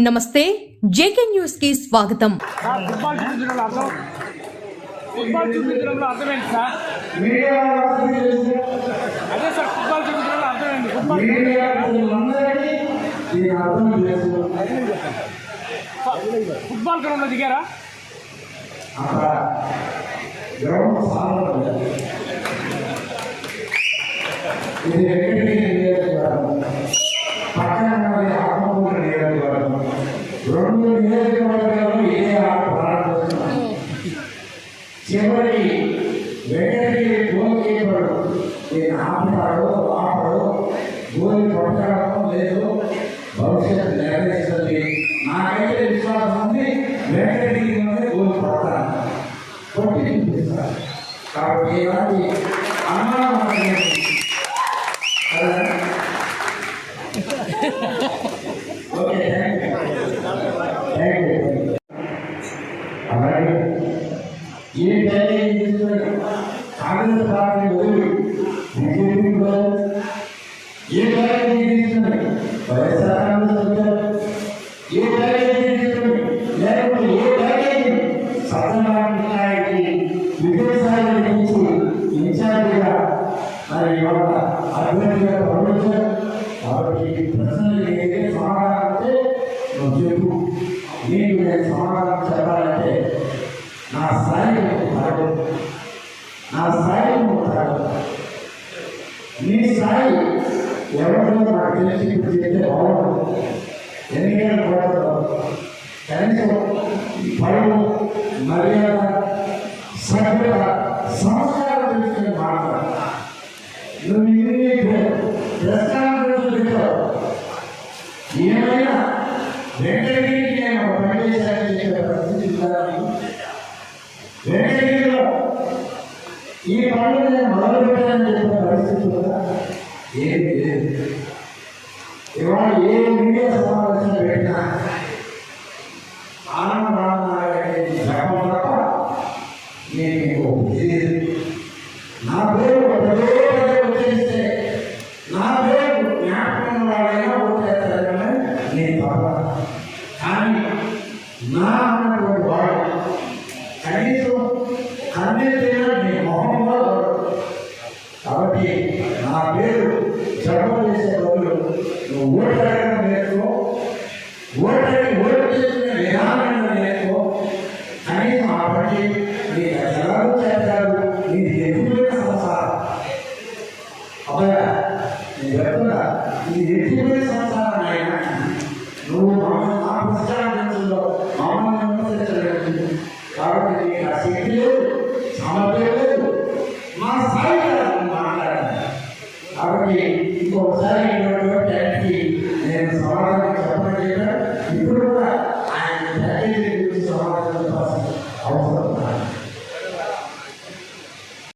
నమస్తే జేకే న్యూస్కి స్వాగతం. ఫుట్బాల్ చూపించడంలో అర్థం సార్ అదే సార్ ఫుట్బాల్ చూపించడంలో ఫుట్బాల్ ఫుట్బాల్ గ్రౌండ్లో దిగారా? గ్రౌండ్ చివరికి వెంకటగిరి గోల్ కీపర్ నేను ఆపుతాడు ఆపడు గోల్ కొట్టడం లేదు భవిష్యత్తు నిర్ణయిస్తుంది నాకైతే విశ్వాసం ఉంది వెంకటగిరి నుండి గోల్ కొడతాను కొట్టి చూపిస్తాను కాబట్టి ఇలాంటి అనుమానం నా సాయి తరగదు నా స్థాయి నువ్వు తరగదు నీ స్థాయి ఎవరిలో నాకు తెలిసి ఇప్పుడు చెప్తే బాగుంటుంది ఎన్నికల కోటలో కనీసం పరువు మర్యాద సభ్యత సంస్కారం తెలుసుకుని మాట్లాడు నువ్వు ఇన్ని ప్రశ్నలు పెట్టావు ఏమైనా వెంకటగిరికి నేను ఒక పని చేశానని చెప్పే పరిస్థితి వెంకటగిరిలో ఈ పనులు నేను మొదలు పెట్టానని చెప్పిన పరిస్థితి ఉందా? ఏమి లేదు. ఇవాళ ఏ మీడియా సమావేశం పెట్టినా ఆనంద రామనారాయణ తప్ప నేను నా పేరు ఇది ఎత్తిపోయే సంసారం ఆయన నువ్వు మమ్మల్ని మా పుస్తకాలలో మమ్మల్ని విమర్శించలేదు కాబట్టి నీకు ఆ శక్తి లేదు సమర్థం లేదు. మా స్థాయి మాట్లాడాలి కాబట్టి ఇంకొకసారి నేను సమాధానం చెప్పడం ఇప్పుడు కూడా